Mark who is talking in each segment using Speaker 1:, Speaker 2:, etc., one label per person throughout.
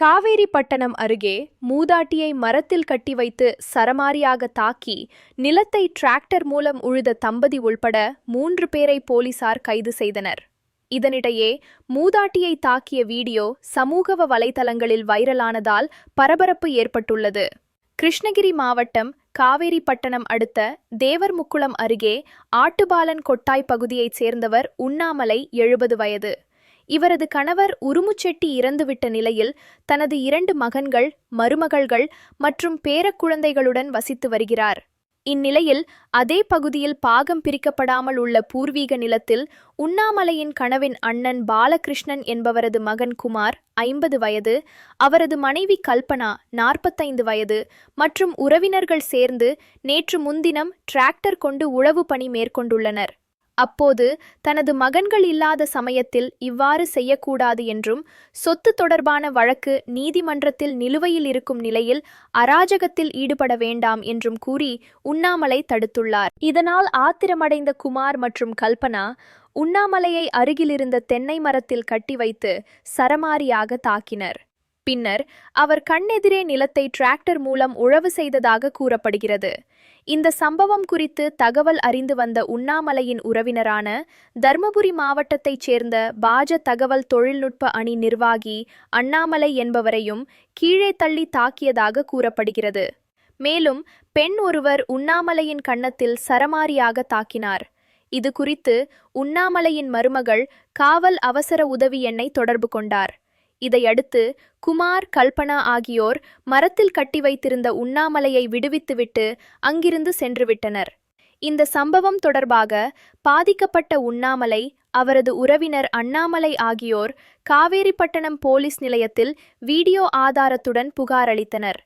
Speaker 1: காவேரிப்பட்டணம் அருகே மூதாட்டியை மரத்தில் கட்டி வைத்து சரமாரியாக தாக்கி நிலத்தை டிராக்டர் மூலம் உழுத தம்பதி உள்பட மூன்று பேரை போலீசார் கைது செய்தனர். இதனிடையே மூதாட்டியை தாக்கிய வீடியோ சமூக வலைதளங்களில் வைரலானதால் பரபரப்பு ஏற்பட்டுள்ளது. கிருஷ்ணகிரி மாவட்டம் காவேரிப்பட்டணம் அடுத்த தேவர்முக்குளம் அருகே ஆட்டுபாலன் கொட்டாய் பகுதியைச் சேர்ந்தவர் உண்ணாமலை எழுபது வயது. இவரது கணவர் உருமுச்செட்டி இறந்துவிட்ட நிலையில் தனது இரண்டு மகன்கள் மருமகள்கள் மற்றும் பேரக்குழந்தைகளுடன் வசித்து வருகிறார். இந்நிலையில் அதே பகுதியில் பாகம் பிரிக்கப்படாமல் உள்ள பூர்வீக நிலத்தில் உண்ணாமலையின் கனவின் அண்ணன் பாலகிருஷ்ணன் என்பவரது மகன் குமார் ஐம்பது வயது அவரது மனைவி கல்பனா நாற்பத்தைந்து வயது மற்றும் உறவினர்கள் சேர்ந்து நேற்று முன்தினம் டிராக்டர் கொண்டு உழவு பணி மேற்கொண்டுள்ளனர். அப்போது தனது மகன்கள் இல்லாத சமயத்தில் இவ்வாறு செய்யக்கூடாது என்றும் சொத்து தொடர்பான வழக்கு நீதிமன்றத்தில் நிலுவையில் இருக்கும் நிலையில் அராஜகத்தில் ஈடுபட வேண்டாம் என்றும் கூறி உண்ணாமலை தடுத்துள்ளார். இதனால் ஆத்திரமடைந்த குமார் மற்றும் கல்பனா உண்ணாமலையை அருகிலிருந்த தென்னை மரத்தில் கட்டி வைத்து சரமாரியாக தாக்கினர். பின்னர் அவர் கண்ணெதிரே நிலத்தை டிராக்டர் மூலம் உழவு செய்ததாக கூறப்படுகிறது. இந்த சம்பவம் குறித்து தகவல் அறிந்து வந்த உண்ணாமலையின் உறவினரான தர்மபுரி மாவட்டத்தைச் சேர்ந்த பாஜ தகவல் தொழில்நுட்ப அணி நிர்வாகி அண்ணாமலை என்பவரையும் கீழே தள்ளி தாக்கியதாக கூறப்படுகிறது. மேலும் பெண் ஒருவர் உண்ணாமலையின் கன்னத்தில் சரமாரியாக தாக்கினார். இது குறித்து உண்ணாமலையின் மருமகள் காவல் அவசர உதவி எண்ணை தொடர்பு கொண்டார். இதையடுத்து குமார் கல்பனா ஆகியோர் மரத்தில் கட்டி வைத்திருந்த உண்ணாமலையை விடுவித்துவிட்டு அங்கிருந்து சென்றுவிட்டனர். இந்த சம்பவம் தொடர்பாக பாதிக்கப்பட்ட உண்ணாமலை அவரது உறவினர் அண்ணாமலை ஆகியோர் காவேரிப்பட்டணம் போலீஸ் நிலையத்தில் வீடியோ ஆதாரத்துடன் புகாரளித்தனர்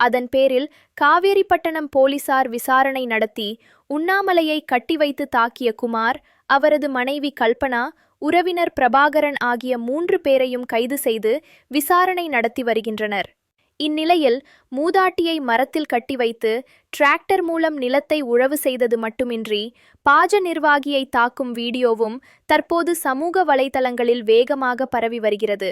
Speaker 1: அதன் பேரில் காவேரிப்பட்டணம் போலீசார் விசாரணை நடத்தி உண்ணாமலையை கட்டி வைத்து தாக்கிய குமார் அவரது மனைவி கல்பனா உறவினர் பிரபாகரன் ஆகிய மூன்று பேரையும் கைது செய்து விசாரணை நடத்தி வருகின்றனர். இந்நிலையில் மூதாட்டியை மரத்தில் கட்டி வைத்து டிராக்டர் மூலம் நிலத்தை உழவு செய்தது மட்டுமின்றி பாஜ நிர்வாகியை தாக்கும் வீடியோவும் தற்போது சமூக வலைதளங்களில் வேகமாக பரவி வருகிறது.